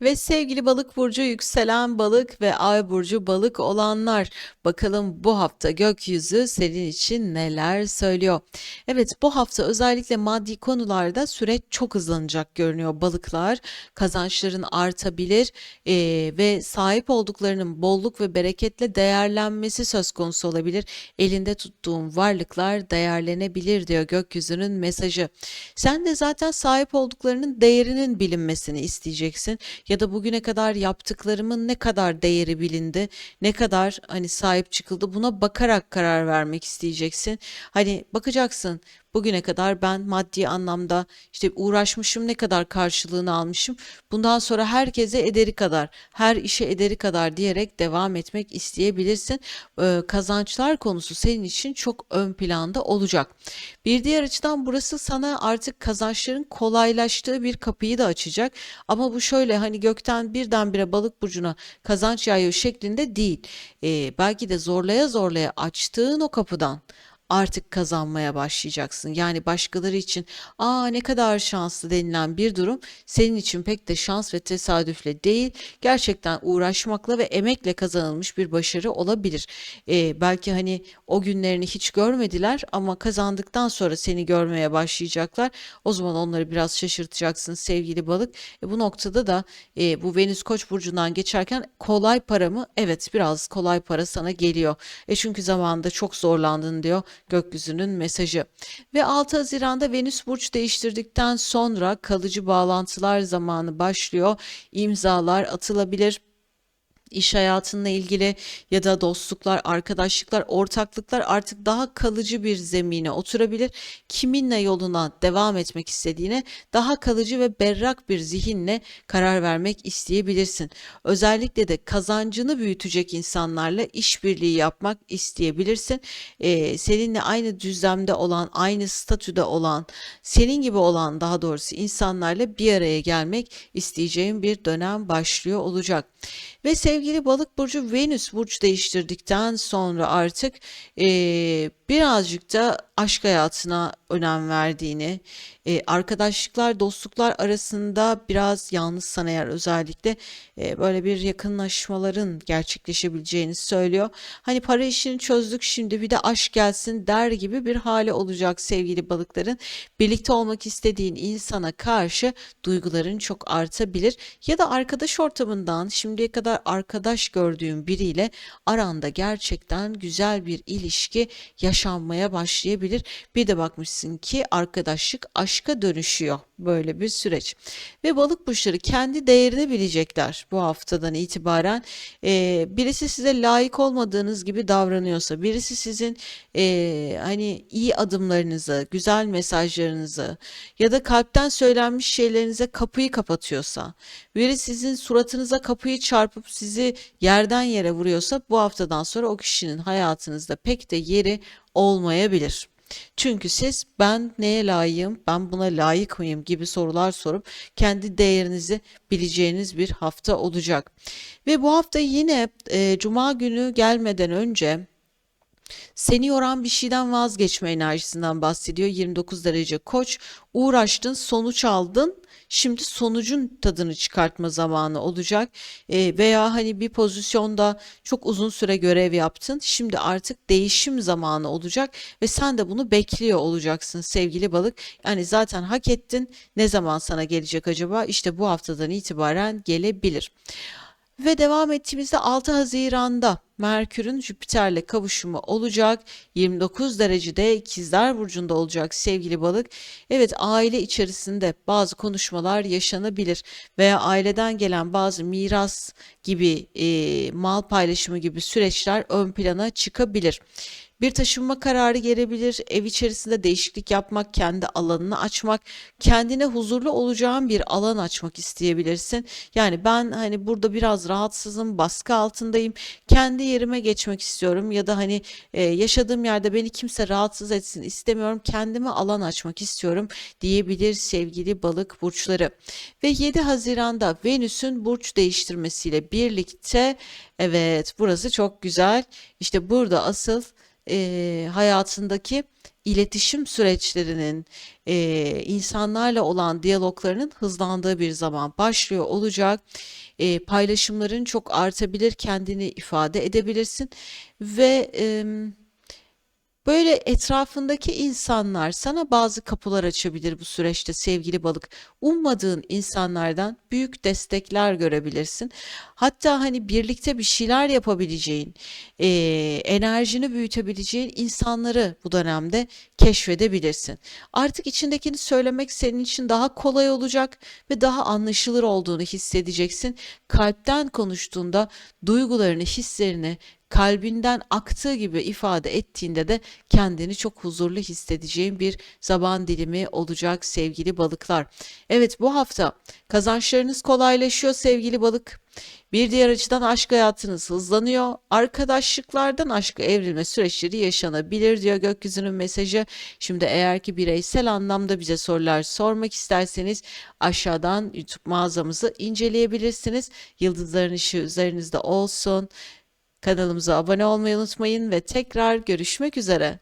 Ve sevgili balık burcu yükselen balık ve ay burcu balık olanlar bakalım bu hafta gökyüzü senin için neler söylüyor. Evet bu hafta özellikle maddi konularda süreç çok hızlanacak görünüyor balıklar. Kazançların artabilir eee, ve sahip olduklarının bolluk ve bereketle değerlenmesi söz konusu olabilir. Elinde tuttuğun varlıklar değerlenebilir diyor gökyüzünün mesajı. Sen de zaten sahip olduklarının değerinin bilinmesini isteyeceksin ya da bugüne kadar yaptıklarımın ne kadar değeri bilindi, ne kadar hani sahip çıkıldı buna bakarak karar vermek isteyeceksin. Hani bakacaksın bugüne kadar ben maddi anlamda işte uğraşmışım ne kadar karşılığını almışım. Bundan sonra herkese ederi kadar, her işe ederi kadar diyerek devam etmek isteyebilirsin. Ee, kazançlar konusu senin için çok ön planda olacak. Bir diğer açıdan burası sana artık kazançların kolaylaştığı bir kapıyı da açacak. Ama bu şöyle hani gökten birdenbire balık burcuna kazanç yağıyor şeklinde değil. Ee, belki de zorlaya zorlaya açtığın o kapıdan artık kazanmaya başlayacaksın. Yani başkaları için aa ne kadar şanslı denilen bir durum senin için pek de şans ve tesadüfle değil, gerçekten uğraşmakla ve emekle kazanılmış bir başarı olabilir. Ee, belki hani o günlerini hiç görmediler ama kazandıktan sonra seni görmeye başlayacaklar. O zaman onları biraz şaşırtacaksın sevgili balık. E, bu noktada da e, bu Venüs Koç burcundan geçerken kolay para mı? Evet biraz kolay para sana geliyor. E çünkü zamanında çok zorlandın diyor gökyüzünün mesajı. Ve 6 Haziran'da Venüs burç değiştirdikten sonra kalıcı bağlantılar zamanı başlıyor. İmzalar atılabilir iş hayatınla ilgili ya da dostluklar, arkadaşlıklar, ortaklıklar artık daha kalıcı bir zemine oturabilir. Kiminle yoluna devam etmek istediğine daha kalıcı ve berrak bir zihinle karar vermek isteyebilirsin. Özellikle de kazancını büyütecek insanlarla işbirliği yapmak isteyebilirsin. Ee, seninle aynı düzlemde olan, aynı statüde olan, senin gibi olan daha doğrusu insanlarla bir araya gelmek isteyeceğin bir dönem başlıyor olacak. Ve sevgili balık burcu Venüs burç değiştirdikten sonra artık eee, birazcık da aşk hayatına önem verdiğini, eee, arkadaşlıklar, dostluklar arasında biraz yalnızsan eğer özellikle eee, böyle bir yakınlaşmaların gerçekleşebileceğini söylüyor. Hani para işini çözdük şimdi bir de aşk gelsin der gibi bir hali olacak sevgili balıkların. Birlikte olmak istediğin insana karşı duyguların çok artabilir ya da arkadaş ortamından şimdiye kadar arkadaş gördüğün biriyle aranda gerçekten güzel bir ilişki yaşanmaya başlayabilir. Bir de bakmışsın ki arkadaşlık aşka dönüşüyor böyle bir süreç. Ve balık burçları kendi değerini bilecekler bu haftadan itibaren. Ee, birisi size layık olmadığınız gibi davranıyorsa, birisi sizin ee, hani iyi adımlarınızı, güzel mesajlarınızı ya da kalpten söylenmiş şeylerinize kapıyı kapatıyorsa, biri sizin suratınıza kapıyı çarpıp sizi yerden yere vuruyorsa bu haftadan sonra o kişinin hayatınızda pek de yeri olmayabilir. Çünkü siz ben neye layığım, ben buna layık mıyım gibi sorular sorup kendi değerinizi bileceğiniz bir hafta olacak. Ve bu hafta yine e, Cuma günü gelmeden önce seni yoran bir şeyden vazgeçme enerjisinden bahsediyor. 29 derece koç. Uğraştın, sonuç aldın. Şimdi sonucun tadını çıkartma zamanı olacak. Ee, veya hani bir pozisyonda çok uzun süre görev yaptın. Şimdi artık değişim zamanı olacak ve sen de bunu bekliyor olacaksın sevgili balık. Yani zaten hak ettin. Ne zaman sana gelecek acaba? İşte bu haftadan itibaren gelebilir. Ve devam ettiğimizde 6 Haziran'da Merkür'ün Jüpiter'le kavuşumu olacak. 29 derecede İkizler Burcu'nda olacak sevgili balık. Evet aile içerisinde bazı konuşmalar yaşanabilir veya aileden gelen bazı miras gibi e, mal paylaşımı gibi süreçler ön plana çıkabilir. Bir taşınma kararı gelebilir, ev içerisinde değişiklik yapmak, kendi alanını açmak, kendine huzurlu olacağın bir alan açmak isteyebilirsin. Yani ben hani burada biraz rahatsızım, baskı altındayım, kendi yerime geçmek istiyorum ya da hani e, yaşadığım yerde beni kimse rahatsız etsin istemiyorum, kendime alan açmak istiyorum diyebilir sevgili balık burçları. Ve 7 Haziran'da Venüs'ün burç değiştirmesiyle birlikte evet burası çok güzel. İşte burada asıl e, hayatındaki iletişim süreçlerinin, e, insanlarla olan diyaloglarının hızlandığı bir zaman başlıyor olacak. E, paylaşımların çok artabilir, kendini ifade edebilirsin ve em, Böyle etrafındaki insanlar sana bazı kapılar açabilir bu süreçte sevgili balık. Ummadığın insanlardan büyük destekler görebilirsin. Hatta hani birlikte bir şeyler yapabileceğin, eee, enerjini büyütebileceğin insanları bu dönemde keşfedebilirsin. Artık içindekini söylemek senin için daha kolay olacak ve daha anlaşılır olduğunu hissedeceksin. Kalpten konuştuğunda duygularını, hislerini kalbinden aktığı gibi ifade ettiğinde de kendini çok huzurlu hissedeceğin bir zaman dilimi olacak sevgili balıklar. Evet bu hafta kazançlarınız kolaylaşıyor sevgili balık. Bir diğer açıdan aşk hayatınız hızlanıyor. Arkadaşlıklardan aşka evrilme süreçleri yaşanabilir diyor gökyüzünün mesajı. Şimdi eğer ki bireysel anlamda bize sorular sormak isterseniz aşağıdan YouTube mağazamızı inceleyebilirsiniz. Yıldızların ışığı üzerinizde olsun. Kanalımıza abone olmayı unutmayın ve tekrar görüşmek üzere.